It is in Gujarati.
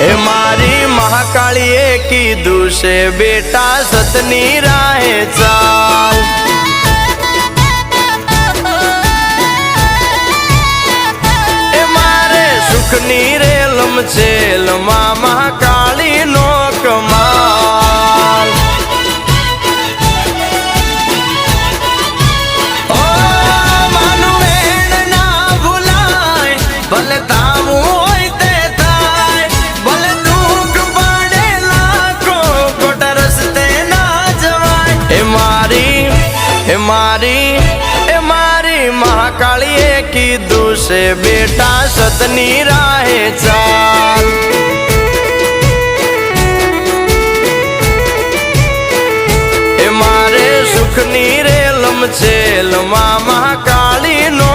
હે મારી મહાકાળીએ કીધું છે, બેટા, સતની રાહે ચાલ. એ મારે સુખની રેલમ છે, લમા મહાકાળી નો કમાલ. ભલે તામું હે મારી, એ મારી મહાકાળીએ કીધું છે, બેટા સતની રાહે ચાલ. એ મારે સુખની રેલમ છે લમા મહાકાળીનો